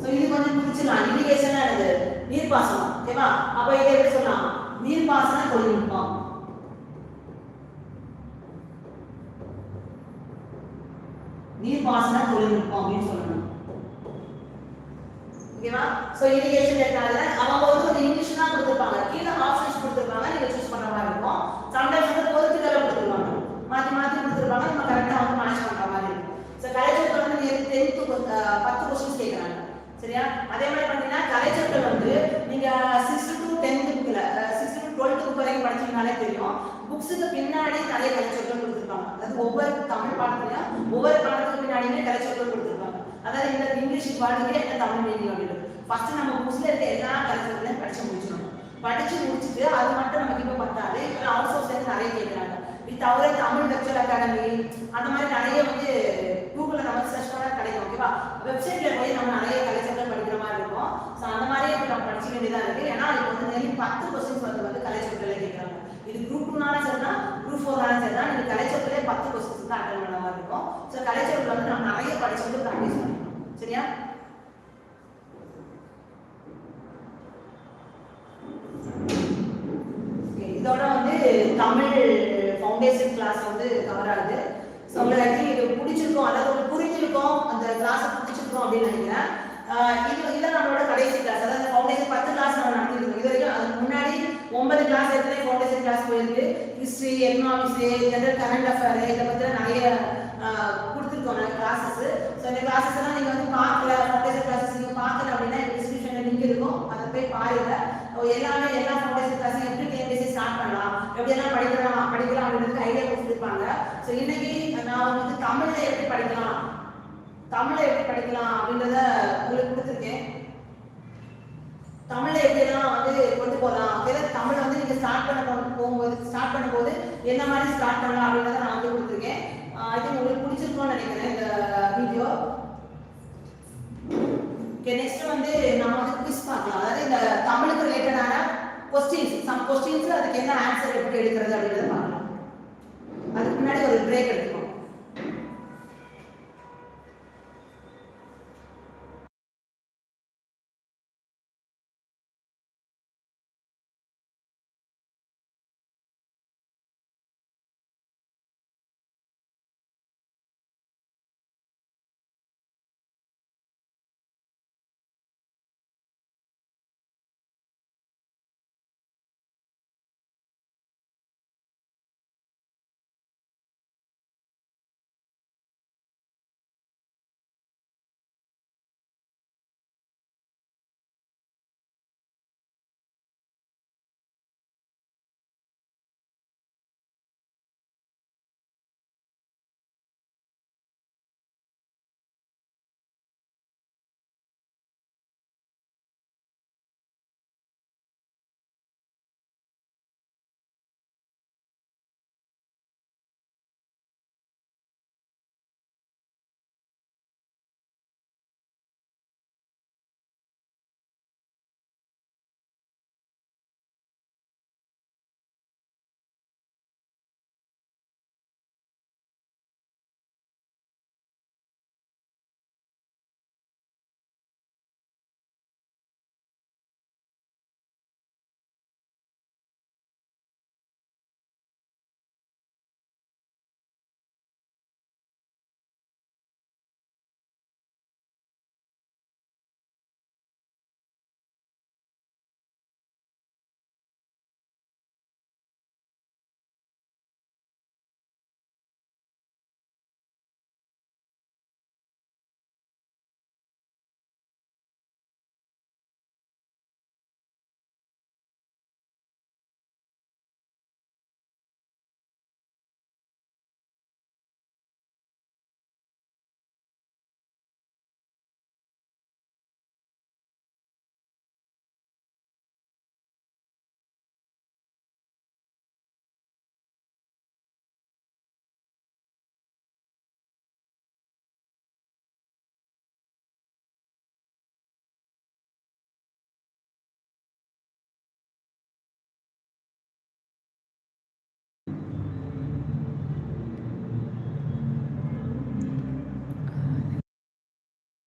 So இது கொஞ்சம் பிடிச்சிடலாம். இரிகேஷன் எனது நீர்ப்பாசனம். ஓகேவா? அப்போ இதை எப்படி சொல்லலாம்? நீர்ப்பாசன தொழில்நுட்பம் நீர்ப்பாசன தொழில்நுட்பம் அப்படின்னு சொல்லணும். ஓகேவா? சோ இரிகேஷன் டெக்னாலஜி அவங்க வந்து ஒரு இங்கிலீஷ் தான் கொடுத்துருப்பாங்க. கீழே ஆப்ஷன்ஸ் கொடுத்துருப்பாங்க. நீங்க சூஸ் பண்ணுற மாதிரி இருக்கும். சம்டைம்ஸ் வந்து பொறுத்துக்களை கொடுத்துருவாங்க மாத்தி மாத்தி கொடுத்துருப்பாங்க. நம்ம கரெக்டா வந்து மேட்ச் பண்ற மாதிரி இருக்கும். ஸோ கலைச்சொற்கள் வந்து டென்த்து பத்து சரியா? அதே மாதிரி பார்த்தீங்கன்னா கலைச்சொற்கள் வந்து நீங்க சிக்ஸ்த் டு டென்த் புக்கில் சிக்ஸ்த் டு டுவெல்த் புக் வரைக்கும் படிச்சீங்கனாலே தெரியும். புக்ஸுக்கு பின்னாடி நிறைய கலைச்சொற்கள் கொடுத்துருப்பாங்க. அதாவது ஒவ்வொரு தமிழ் பாடத்துலையும் ஒவ்வொரு பாடத்துக்கு பின்னாடியுமே கலைச்சொற்கள் கொடுத்துருப்பாங்க. அதாவது இந்த இங்கிலீஷ் பாடத்துக்கு என்ன தமிழ் மீனிங் அப்படின்னு ஃபர்ஸ்ட் நம்ம புக்ஸ்ல இருக்க எல்லா கலைச்சொற்களையும் படிச்சு முடிச்சிடணும். படிச்சு முடிச்சுட்டு அது மட்டும் நமக்கு இப்போ பத்தாது. இப்போ அவுட் சோர்ஸ்ல நிறைய கேட்குறாங்க இது தவிர தமிழ் லெக்சர் அகாடமி அந்த மாதிரி நிறைய வந்து கூகுளில் நம்ம சர்ச் பண்ணா கிடைக்கும் ஓகேவா வெப்சைட்ல போய் நம்ம நிறைய கலைச்சொற்கள் படிக்கிற மாதிரி இருக்கும் ஸோ அந்த மாதிரி இப்போ நம்ம படிக்க வேண்டியதா இருக்கு ஏன்னா இப்போ வந்து நிறைய பத்து கொஸ்டின்ஸ் வந்து வந்து கலைச்சொற்களை கேட்குறாங்க இது குரூப் டூனாலும் சரிதான் குரூப் ஃபோர்னாலும் சரிதான். நீங்க கலைச்சொற்களே பத்து கொஸ்டின்ஸ் தான் அட்டன் பண்ண மாதிரி இருக்கும். ஸோ கலைச்சொற்கள் வந்து நம்ம நிறைய படிச்சுட்டு ப்ராக்டிஸ் பண்ணிக்கணும். சரியா? இதோட வந்து தமிழ் ஃபவுண்டேஷன் கிளாஸ் வந்து கவர் ஆகுது. ஸோ உங்களுக்கு இது பிடிச்சிருக்கோம் அதாவது உங்களுக்கு புரிஞ்சிருக்கும் அந்த கிளாஸை பிடிச்சிருக்கோம் அப்படின்னு நினைக்கிறேன். ஆஹ் இது இதான் நம்மளோட கடைசி கிளாஸ் அதாவது ஃபவுண்டேஷன் பத்து கிளாஸ் நம்ம நடத்திருக்கோம் இது வரைக்கும் அதுக்கு முன்னாடி ஒன்பது கிளாஸ் எத்தனை ஃபவுண்டேஷன் கிளாஸ் போயிருக்கு? History economics general current affair இதை பற்றின நிறைய கொடுத்துருக்கோம் நிறைய கிளாஸஸ் ஸோ இந்த கிளாஸஸ் எல்லாம் நீங்கள் வந்து பார்க்கல ஃபவுண்டேஷன் கிளாஸஸ் நீங்கள் பார்க்கல அப்படின்னா டிஸ்கிரிப்ஷனில் லிங்க் இருக்கும். அதை போய் பாருங்க. எல்லாமே எல்லா ஃபவுண்டேஷன் கிளாஸும் எப்படி டிஎன்பிசி ஸ்டார்ட் பண்ணலாம் எப்படி எல்லாம் படிக்கலாம் படிக்கலாம் அப்படின்றது ஐடியா கொடுத்துருப்பாங்க. ஸோ இன்னைக்கு நான் வந்து தமிழில் எப்படி படிக்கலாம் தமிழை எப்படி படிக்கலாம் அப்படின்றத உங்களுக்கு கொடுத்துருக்கேன் தமிழ்ல எப்படியெல்லாம் வந்து கொண்டு போகலாம் அதாவது தமிழ் வந்து நீங்க ஸ்டார்ட் பண்ண போ- போகும்போது ஸ்டார்ட் பண்ணும்போது என்ன மாதிரி ஸ்டார்ட் பண்ணலாம் அப்படின்றத நான் வந்து கொடுத்துருக்கேன். ஐ திங்க் உங்களுக்கு பிடிச்சிருக்கோம்னு நினைக்கிறேன் இந்த வீடியோ ஓகே நெக்ஸ்ட் வந்து நம்ம வந்து குவிஸ் பார்க்கலாம். அதாவது இந்த தமிழுக்கு ரிலேட்டடான கொஸ்டின்ஸ் சம் கொஸ்டின்ஸ் அதுக்கு என்ன ஆன்சர் எப்படி எடுக்கிறது அப்படின்றத பார்க்கலாம். அதுக்கு முன்னாடி ஒரு பிரேக் எடுத்துக்கோங்க.